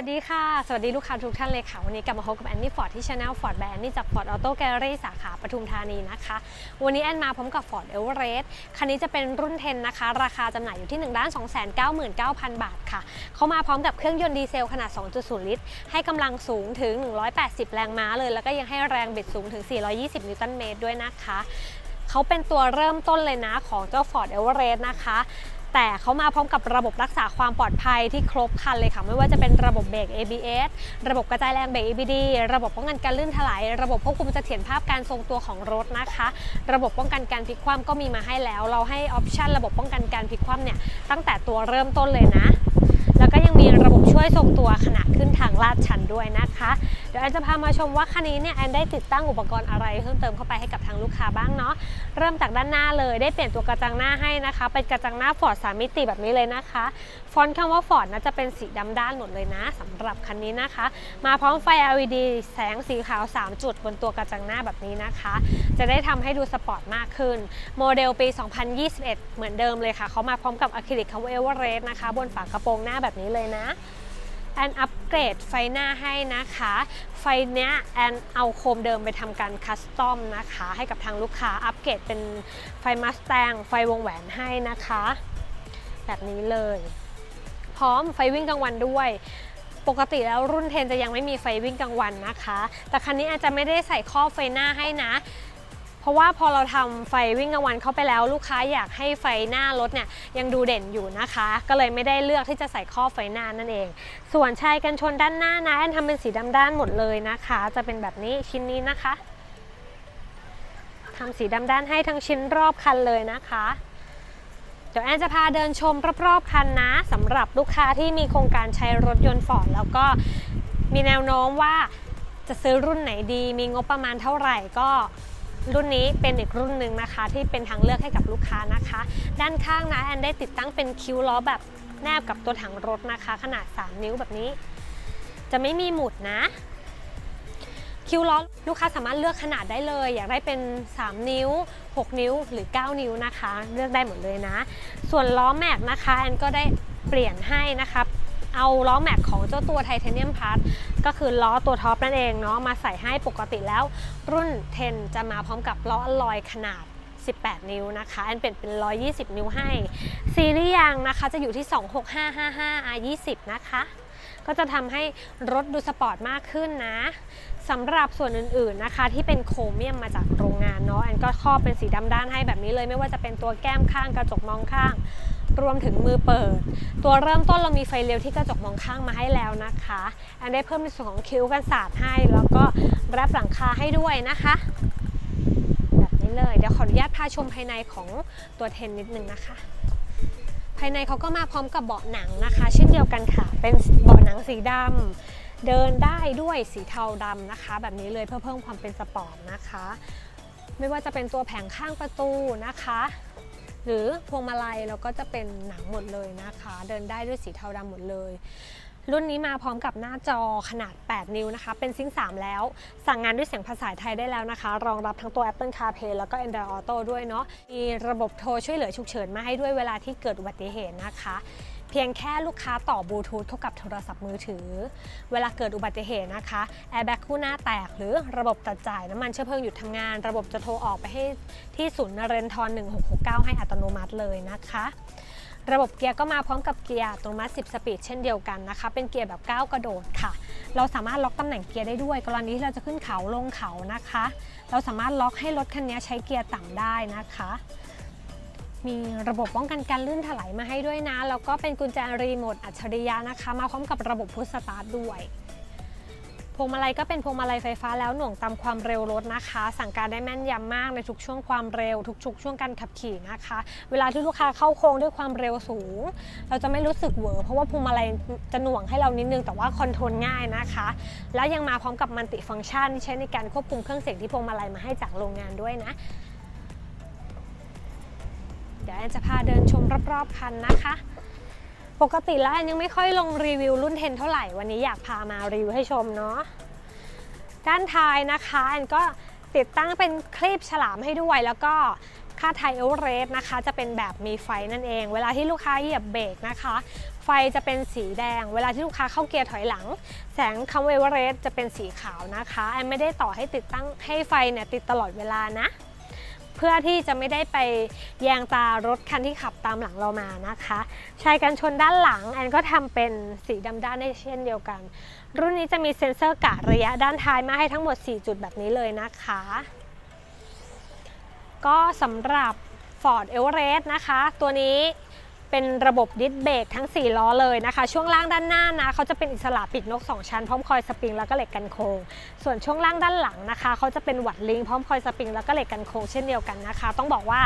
วัสดีค่ะ สวัสดีลูกค้าทุกท่านเลยค่ะ วันนี้กลับมาพบกับแอนนี่ฟอร์ดที่ช anel ฟอร์ดแบรนด์นี่จากฟอร์ดออโต้แกลเลอรี่สาขาปทุมธานีนะคะ วันนี้แอนมาพร้อมกับ Ford e v e r e s t คันนี้จะเป็นรุ่น 10 นะคะ ราคาจำหน่ายอยู่ที่1 2 9 9 9 0 0 0บาทค่ะ เขามาพร้อมกับเครื่องยนต์ดีเซลขนาด 2.0 ลิตร ให้กำลังสูงถึง 180 แรงม้าเลย แล้วก็ยังให้แรงบิดสูงถึง 420 นิวตันเมตรด้วยนะคะ เขาเป็นตัวเริ่มต้นเลยนะของเจ้า Ford e v e r e s t นะคะ แต่เขามาพร้อมกับระบบรักษาความปลอดภัยที่ครบครันเลยค่ะ ไม่ว่าจะเป็นระบบเบรก ABS ระบบกระจายแรงเบรก ABD ระบบป้องกันการลื่นถลาย ระบบควบคุมเสถียรภาพการทรงตัวของรถนะคะ ระบบป้องกันการพลิกคว่ำก็มีมาให้แล้ว เราให้ออปชันระบบป้องกันการพลิกคว่ำเนี่ยตั้งแต่ตัวเริ่มต้นเลยนะ ก็ยังมีระบบช่วยทรงตัวขณะขึ้นทางลาดชันด้วยนะคะ เดี๋ยวแอนจะพามาชมว่าคันนี้เนี่ยแอนได้ติดตั้งอุปกรณ์อะไรเพิ่มเติมเข้าไปให้กับทางลูกค้าบ้างเนาะเริ่มจากด้านหน้าเลยได้เปลี่ยนตัวกระจังหน้าให้นะคะ เป็นกระจังหน้าฟอร์ดสามมิติแบบนี้เลยนะคะ ฟอนต์คำว่าฟอร์ดนะจะเป็นสีดำด้านหมดเลยนะสำหรับคันนี้นะคะ มาพร้อมไฟ LED แสงสีขาว 3 จุดบนตัวกระจังหน้าแบบนี้นะคะ จะได้ทำให้ดูสปอร์ตมากขึ้น โมเดลปี 2021 เหมือนเดิมเลยค่ะเขามาพร้อมกับอะคริลิกคำว่าเอเวอเรสต์นะคะ บนฝากระโปรงหน้าแบบนี้เลยนะแอนอัปเกรดไฟหน้าให้นะคะ ไฟเนี้ยแอนเอาโคมเดิมไปทำการคัสตอมนะคะ ให้กับทางลูกค้าอัปเกรดเป็นไฟมัสแตงไฟวงแหวนให้นะคะ แบบนี้เลย พร้อมไฟวิ่งกลางวันด้วยปกติแล้วรุ่นเทนจะยังไม่มีไฟวิ่งกลางวันนะคะ แต่คันนี้อาจจะไม่ได้ใส่ครอบไฟหน้าให้นะ ราะว่าพอเราทำไฟวิ่งกลางวันเข้าไปแล้ว ลูกค้าอยากให้ไฟหน้ารถเนี่ยยังดูเด่นอยู่นะคะ ก็เลยไม่ได้เลือกที่จะใส่ข้อไฟหน้านั่นเอง ส่วนชายกันชนด้านหน้านะแอนทำเป็นสีดำด้านหมดเลยนะคะ จะเป็นแบบนี้ชิ้นนี้นะคะทำสีดำด้านให้ทั้งชิ้นรอบคันเลยนะคะ เดี๋ยวแอนจะพาเดินชมรอบๆคันนะสำหรับลูกค้าที่มีโครงการใช้รถยนต์ฟอร์ดแล้วก็มีแนวโน้มว่าจะซื้อรุ่นไหนดี มีงบประมาณเท่าไหร่ก็ รุ่นนี้เป็นอีกรุ่นหนึ่งนะคะ ที่เป็นทางเลือกให้กับลูกค้านะคะ ด้านข้างนะแอนได้ติดตั้งเป็นคิ้วล้อแบบแนบกับตัวถังรถนะคะ ขนาด 3 นิ้วแบบนี้ จะไม่มีหมุดนะ คิ้วล้อลูกค้าสามารถเลือกขนาดได้เลย อยากได้เป็น 3 นิ้ว 6 นิ้วหรือ 9 นิ้วนะคะ เลือกได้หมดเลยนะ ส่วนล้อแม็กนะคะแอนก็ได้เปลี่ยนให้นะคะ เอาล้อแม็กของเจ้าตัวไทเทเนียมพาร์ทก็คือล้อตัวท็อปนั่นเองเนาะมาใส่ให้ปกติแล้ว รุ่น 10 จะมาพร้อมกับล้ออลอยขนาด 18 นิ้วนะคะแอนเปลี่ยนเป็น 120 นิ้วให้ ซีรีส์ยางนะคะจะอยู่ที่ 26555 R20 นะคะก็จะทำให้รถดูสปอร์ตมากขึ้นนะสำหรับส่วนอื่นๆนะคะ ที่เป็นโครเมียมมาจากโรงงานเนาะแอนก็ครอบเป็นสีดำด้านให้แบบนี้เลย ไม่ว่าจะเป็นตัวแก้มข้างกระจกมองข้าง รวมถึงมือเปิด ตัวเริ่มต้นเรามีไฟเลี้ยวที่กระจกมองข้างมาให้แล้วนะคะแอนได้เพิ่มในส่วนของคิ้วกันศาสตร์ให้ แล้วก็แรปหลังคาให้ด้วยนะคะ แบบนี้เลย เดี๋ยวขออนุญาตพาชมภายในของตัวเทนนิดนึงนะคะ ภายในเขาก็มาพร้อมกับเบาะหนังนะคะ เช่นเดียวกันค่ะ เป็นเบาะหนังสีดำเดินได้ด้วยสีเทาดำนะคะ แบบนี้เลยเพื่อเพิ่มความเป็นสปอร์ตนะคะ ไม่ว่าจะเป็นตัวแผงข้างประตูนะคะ หรือพวงมาลัยเราก็จะเป็นหนังหมดเลยนะคะ เดินได้ด้วยสีเทาดำหมดเลย รุ่นนี้มาพร้อมกับหน้าจอขนาด 8 นิ้วนะคะ เป็นซิงค์3แล้ว สั่งงานด้วยเสียงภาษาไทยได้แล้วนะคะ รองรับทั้งตัว Apple CarPlay แล้วก็ Android Auto ด้วยเนาะมีระบบโทรช่วยเหลือฉุกเฉินมาให้ด้วยเวลาที่เกิดอุบัติเหตุนะคะ เพียงแค่ลูกค้าต่อบลูทูธเข้ากับโทรศัพท์มือถือ เวลาเกิดอุบัติเหตุนะคะแอร์แบ็กคู่หน้าแตก หรือระบบตัดจ่ายน้ำมันเชื้อเพลิงหยุดทำงาน ระบบจะโทรออกไปให้ที่ศูนย์นเรนทร1669 ให้อัตโนมัติเลยนะคะระบบเกียร์ก็มาพร้อมกับเกียร์อัตโนมัติ 10 สปีดเช่นเดียวกันนะคะ เป็นเกียร์แบบก้าวกระโดดค่ะ เราสามารถล็อกตำแหน่งเกียร์ได้ด้วย กรณีที่เราจะขึ้นเขาลงเขานะคะ เราสามารถล็อกให้รถคันนี้ใช้เกียร์ต่ำได้นะคะ มีระบบป้องกันการลื่นถลายมาให้ด้วยนะ แล้วก็เป็นกุญแจรีโมทอัจฉริยะนะคะ มาพร้อมกับระบบพุชสตาร์ทด้วยพวงมาลัยก็เป็นพวงมาลัยไฟฟ้าแล้วหน่วงตามความเร็วรถนะคะ สั่งการได้แม่นยำมากในทุกช่วงความเร็ว ทุกๆช่วงการขับขี่นะคะ เวลาที่ลูกค้าเข้าโค้งด้วยความเร็วสูง เราจะไม่รู้สึกเวอร์เพราะว่าพวงมาลัยจะหน่วงให้เรานิดนึงแต่ว่าคอนโทรลง่ายนะคะ แล้วยังมาพร้อมกับมัลติฟังก์ชันที่ใช้ในการควบคุมเครื่องเสียงที่พวงมาลัยมาให้จากโรงงานด้วยนะ ดี๋ยวแอนจะพาเดินชมรอบๆคันนะคะ ปกติแล้วแอนยังไม่ค่อยลงรีวิวรุ่น10เท่าไหร่ วันนี้อยากพามารีวิวให้ชมเนาะ ด้านท้ายนะคะแอนก็ติดตั้งเป็นคลีปฉลามให้ด้วยแล้วก็ค่าไทเอเวเรสนะคะ จะเป็นแบบมีไฟนั่นเอง เวลาที่ลูกค้าเหยียบเบรกนะคะ ไฟจะเป็นสีแดง เวลาที่ลูกค้าเข้าเกียร์ถอยหลัง แสงคำว่าเอเวอเรสจะเป็นสีขาวนะคะแอนไม่ได้ต่อให้ติดตั้งให้ไฟเนี่ยติดตลอดเวลานะ เพื่อที่จะไม่ได้ไปแยงตารถคันที่ขับตามหลังเรามานะคะชายกันชนด้านหลังแอนก็ทำเป็นสีดำด้านได้เช่นเดียวกัน รุ่นนี้จะมีเซ็นเซอร์กะระยะด้านท้ายมาให้ทั้งหมด 4 จุดแบบนี้เลยนะคะ ก็สำหรับ Ford Everest นะคะ ตัวนี้ เป็นระบบดิสเบรกทั้ง 4 ล้อเลยนะคะ ช่วงล่างด้านหน้านะเขาจะเป็นอิสระปิดนก 2 ชั้นพร้อมคอยสปริงแล้วก็เหล็กกันโค้งส่วนช่วงล่างด้านหลังนะคะเขาจะเป็นวัดลิงพร้อมคอยสปริงแล้วก็เหล็กกันโค้งเช่นเดียวกันนะคะ ต้องบอกว่า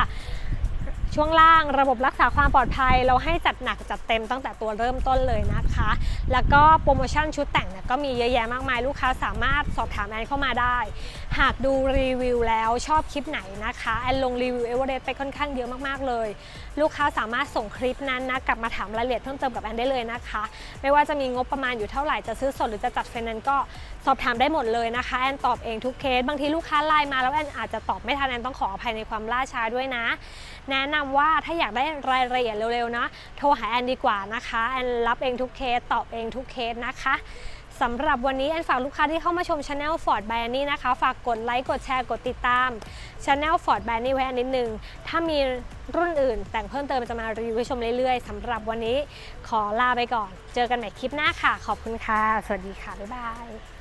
ช่วงล่างระบบรักษาความปลอดภัย เราให้จัดหนักจัดเต็มตั้งแต่ตัวเริ่มต้นเลยนะคะ แล้วก็โปรโมชั่นชุดแต่งเนี่ยก็มีเยอะแยะมากมายลูกค้าสามารถสอบถามแอนเข้ามาได้ หากดูรีวิวแล้วชอบคลิปไหนนะคะแอนลงรีวิวเอเวอเรสต์ไปค่อนข้างเยอะมากๆเลย ลูกค้าสามารถส่งคลิปนั้นนะกลับมาถามรายละเอียดเพิ่มเติมกับแอนได้เลยนะคะ ไม่ว่าจะมีงบประมาณอยู่เท่าไหร่จะซื้อสดหรือจะจัดไฟแนนซ์ก็สอบถามได้หมดเลยนะคะแอนตอบเองทุกเคสบางทีลูกค้าไลน์มาแล้วแอนอาจจะตอบไม่ทันแอนต้องขออภัยในความล่าช้าด้วยนะ แนะนำว่าถ้าอยากได้รายละเอียดเร็วๆนะโทรหาแอนดีกว่านะคะแอนรับเองทุกเคสตอบเองทุกเคสนะคะสำหรับวันนี้แอนฝากลูกค้าที่เข้ามาชม Channel Ford b a n n y นะคะ ฝากกดไลค์กดแชร์กดติดตาม Channel Ford b a n n y ไว้อันนิดนึง ถ้ามีรุ่นอื่นแต่งเพิ่มเติมจะมารีวิวให้ชมเรื่อยๆสำหรับวันนี้ขอลาไปก่อน เจอกันใหม่คลิปหน้าค่ะ ขอบคุณค่ะ สวัสดีค่ะ บ๊ายบาย